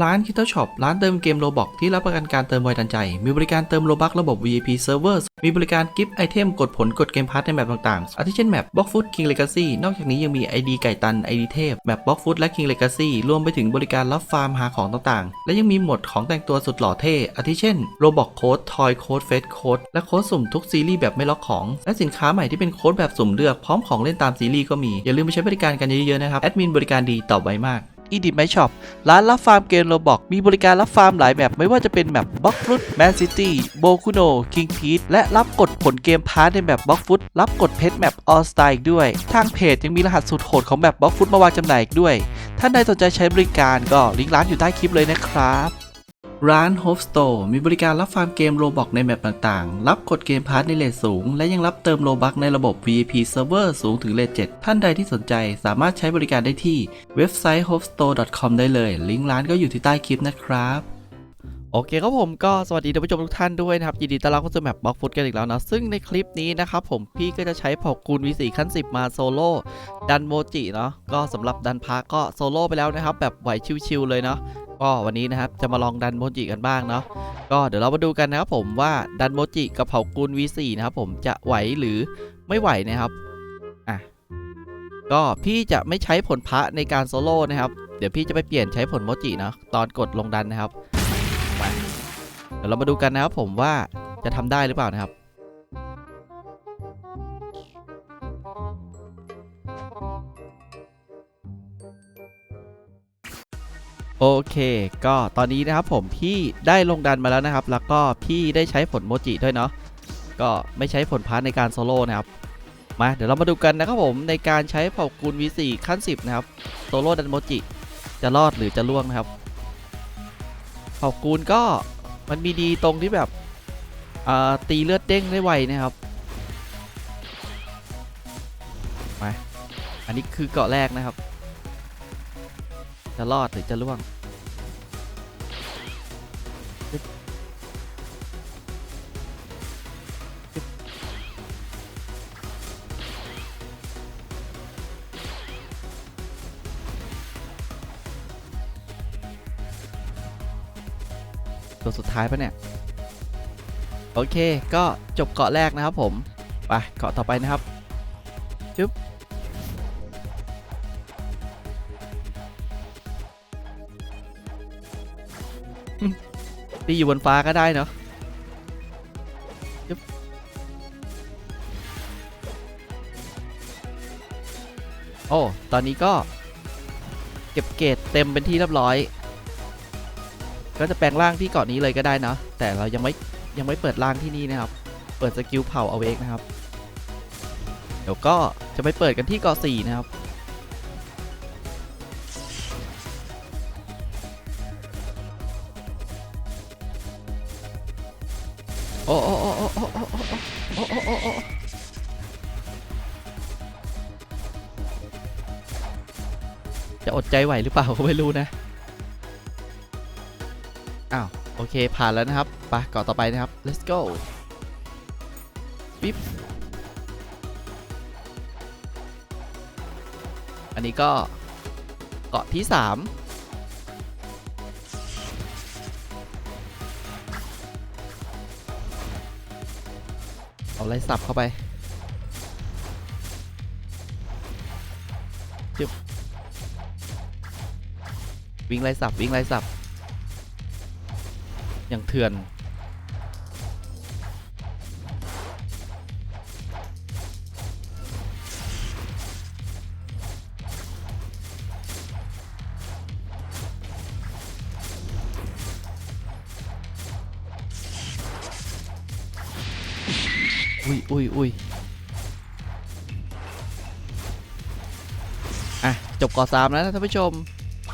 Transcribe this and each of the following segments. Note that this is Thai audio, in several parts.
ร้าน Kittle Shop ร้านเติมเกมโลบอกที่รับประกันการเติมไวทันใจ มีบริการเติมโลบักระบบ VIP Server มีบริการกิฟต์ไอเทมกดผลกดเกมพาร์ทในแมปต่างๆ อาทิเช่นแมป Block Food King Legacy นอกจากนี้ยังมี ID ไก่ตัน ID เทพ แมป Block Food และ King Legacy รวมไปถึงบริการรับฟาร์มหาของต่างๆ และยังมีหมดของแต่งตัวสุดหล่อเท่ อาทิเช่น Roblox Code Toy Code Face Code และโค้ดสุ่มทุกซีรีส์แบบไม่ล็อกของ และสินค้าใหม่ที่เป็นโค้ดแบบสุ่มเลือกพร้อมของเล่นตามซีรีส์ก็มีอย่าลืมไปใช้บริการกันเยอะๆนะครับแอดมินบริการดีตอบไวมาก อีดิไมช็อปร้านรับฟาร์มเกมโรบอกมีบริการรับฟาร์มหลายแบบไม่ว่าจะเป็นแบบบล็อกฟุตแมนซิตี้โบคุโนคิงพีทและรับกดผลเกมพาร์ทในแบบบล็อกฟุตรับกดเพชรแมปออสไตล์ด้วย ทางเพจยังมีรหัสสุดโหดของแบบบล็อกฟุตมาวางจำหน่ายอีกด้วย ท่านใดสนใจใช้บริการก็ลิงก์ร้านอยู่ใต้คลิปเลยนะครับ ร้าน h o p e Store มีบริการรับฟาร์มเกมโลบอกในแมปต่างๆ รับกดเกมพาร์ทในเลทสูง และยังรับเติมโลบักในระบบ VIP Server สูงถึงเลท7ท่านใดที่สนใจสามารถใช้บริการได้ที่เว็บไซต์ hopestore.com ได้เลย ลิงก์ร้านก็อยู่ที่ใต้คลิปนะครับโอเคครับผมก็สวัสดีท่านผู้ชมทุกท่านด้วยนะครับ ยินดีต้อนรับเข้าสู่แมปบล็อกฟุตกันอีกแล้วนะ ซึ่งในคลิปนี้นะครับผมพี่ก็จะใช้เผ่ากูล V4 ขั้น 10 มาโซโล่ดันโมจิเนาะก็สำหรับดันพาก็โซโล่ไปแล้วนะครับ แบบไหวชิวๆเลยเนาะ ก็วันนี้นะครับจะมาลองดันโมจิกันบ้างเนาะก็เดี๋ยวเรามาดูกันนะครับผมว่าดันโมจิกับเผ่ากูล V4 นะครับผมจะไหวหรือไม่ไหวนะครับอะก็พี่จะไม่ใช้ผลพระในการโซโล่นะครับเดี๋ยวพี่จะไปเปลี่ยนใช้ผลโมจิเนาะตอนกดลงดันนะครับเดี๋ยวเรามาดูกันนะครับผมว่าจะทำได้หรือเปล่านะครับ โอเค ก็ตอนนี้นะครับผมพี่ได้ลงดันมาแล้วนะครับ แล้วก็พี่ได้ใช้ผลโมจิด้วยเนาะ ก็ไม่ใช้ผลพาร์ทในการโซโล่นะครับ มาเดี๋ยวเรามาดูกันนะครับผมในการใช้เผ่ากูล V4 ขั้น 10 นะครับ โซโล่ดันโมจิ จะรอดหรือจะล่วงนะครับ เผ่ากูลก็มันมีดีตรงที่แบบตีเลือดเด้งได้ไวนะครับมาอันนี้คือเกาะแรกนะครับ จะรอดหรือจะล่วง ตัวสุดท้ายปะเนี่ย โอเค ก็จบเกาะแรกนะครับผม ไป เกาะต่อไปนะครับ จุ๊บ ตีอยู่บนฟ้าก็ได้เนาะโอ้ ตอนนี้ก็ เก็บเกรดเต็มเป็นที่เรียบร้อย ก็จะแปลงร่างที่เกาะนี้เลยก็ได้เนาะ แต่เรายังไม่ยังไม่เปิดร่างที่นี่นะครับ เปิดสกิลเผาเอาเวกนะครับ เดี๋ยวก็จะไปเปิดกันที่เกาะสี่นะครับ โอ้โอ้โอ้จะอดใจไหวหรือเปล่าก็ไม่รู้นะ อ้าว โอเค ผ่านแล้วนะครับไปเกาะต่อไปนะครับ let's go ปิ๊บ อันนี้ก็เกาะที่ 3 เอาไล่สับเข้าไปจึบวิ่งไล่สับวิ่งไล่สับอย่างเถื่อน อุ้ยอุ้ยอุ้ยอะ จบเกาะสามแล้วนะท่านผู้ชม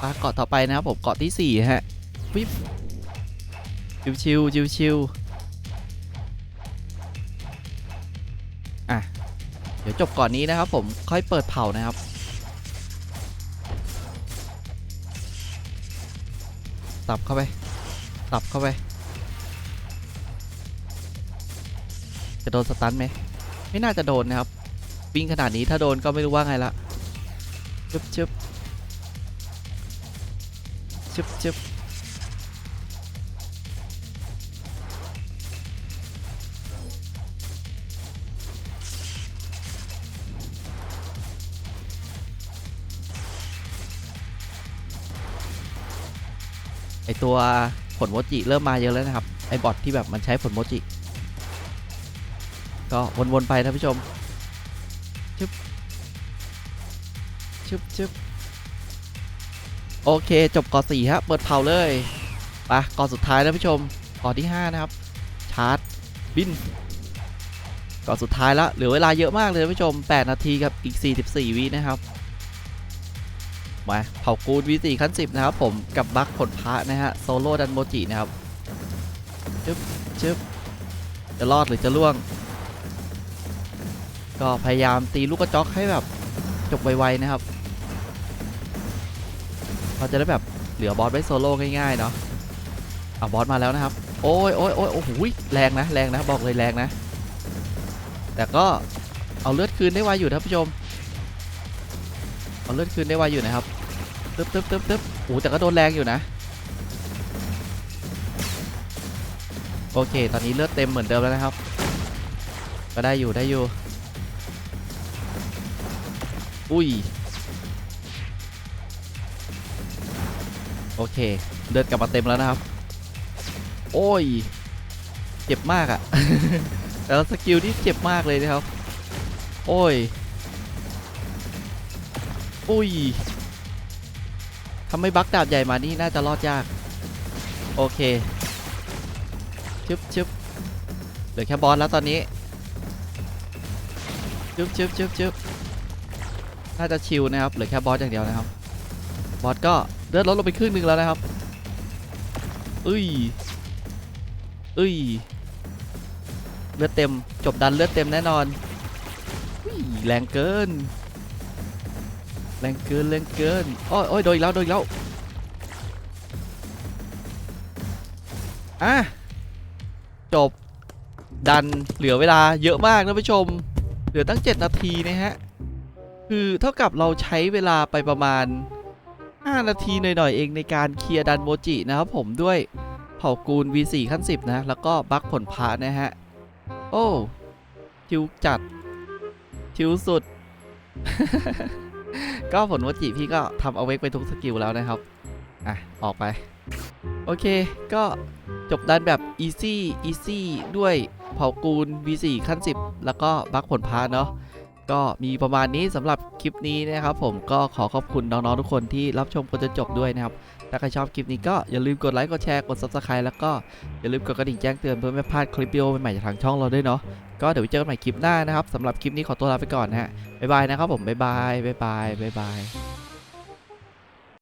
มาเกาะต่อไปนะครับผมเกาะที่สี่ฮะวิบชิวชิวชิวชิวอะ เดี๋ยวจบก่อนนี้นะครับผมค่อยเปิดเผานะครับสับเข้าไปสับเข้าไปะโดนสตันไหมไม่น่าจะโดนนะครับวิ่งขนาดนี้ถ้าโดนก็ไม่รู้ว่าไงละชึบชึบชึบชึบไอตัวผลโมจิเริ่มมาเยอะแล้วนะครับ ไอบอทที่แบบมันใช้ผลโมจิ ก็วนๆไปท่านผู้ชมชึบชึบชึบโอเค จบกอสี่ฮะเปิดเผาเลยไปกอสุดท้ายท่านผู้ชมกอที่ 5 นะครับ ชาร์จ บินกอสุดท้ายละเหลือเวลาเยอะมากเลยท่านผู้ชม 8 นาทีกับอีก 44 วินะครับมาเผากูดวีสี่ขั้น10นะครับ ผมกับบัคผลพระนะฮะ โซโล่ดันโมจินะครับชึบชึบจะรอดหรือจะล่วง ก็พยายามตีลูกกระจอกให้แบบจบไวๆนะครับ เราจะได้แบบเหลือบอสไว้โซโล่ง่ายๆเนาะเอาบอสมาแล้วนะครับ โอ้ยโอ้ยโอ้ยโอ้โหแรงนะแรงนะบอกเลยแรงนะ แต่ก็เอาเลือดคืนได้ไวอยู่ท่านผู้ชม เอาเลือดคืนได้ไวอยู่นะครับตึ๊บตึ๊บตึ๊บตึ๊บโอ้แต่ก็โดนแรงอยู่นะ โอเค ตอนนี้เลือดเต็มเหมือนเดิมแล้วนะครับ ก็ได้อยู่ได้อยู่ อุ้ย โอเคเลือดกลับมาเต็มแล้วนะครับ โอ้ย เจ็บมากอะแล้วสกิลนี่เจ็บมากเลยนะครับ โอ้ย อุ้ยทำไมบักดาบใหญ่มานี่น่าจะรอดยาก โอเคชึบชึบเหลือแค่บอสแล้วตอนนี้ชึบชึบชึบชึบ น่าจะชิลนะครับเหลือแค่บอสอย่างเดียวนะครับบอสก็เลือดลดลงไปครึ่งหนึ่งแล้วนะครับอุ้ยอุ้ยเลือดเต็มจบดันเลือดเต็มแน่นอนอุ้ยแรงเกิน แรงเกินแรงเกินโอ้ยโอ้ยโดนอีกแล้วโดนอีกแล้วอะจบดันเหลือเวลาเยอะมากนะผู้ชม เหลือตั้ง 7 นาทีนะฮะ คือเท่ากับเราใช้เวลาไปประมาณ 5 นาทีหน่อยๆเองในการเคลียร์ดันโมจินะครับผมด้วยเผ่ากูล V4 ขั้น 10 นะ แล้วก็บัคผลพระนะฮะ โอ้ชิวจัดชิวสุด ก็ผลโมจิพี่ก็ทำเอาเวกไปทุกสกิลแล้วนะครับ อะ ออกไป โอเค ก็จบดันแบบ easy easy ด้วยเผ่ากูล V4 ขั้น 10 แล้วก็บัคผลพาเนาะ ก็มีประมาณนี้สำหรับคลิปนี้นะครับ ผมก็ขอขอบคุณน้องๆทุกคนที่รับชมจนจบด้วยนะครับ ถ้าใครชอบคลิปนี้ก็อย่าลืมกดไลค์กดแชร์กด subscribe แล้วก็อย่าลืมกดกระดิ่งแจ้งเตือนเพื่อไม่พลาดคลิปวิดีโอใหม่ๆจากทางช่องเราด้วยเนาะก็เดี๋ยวว้เจอกันใหม่คลิปหน้านะครับสำหรับคลิปนี้ขอตัวลาไปก่อนนะฮะบ๊ายบายนะครับผมบ๊ายบายบ๊ายบายบ๊ายบาย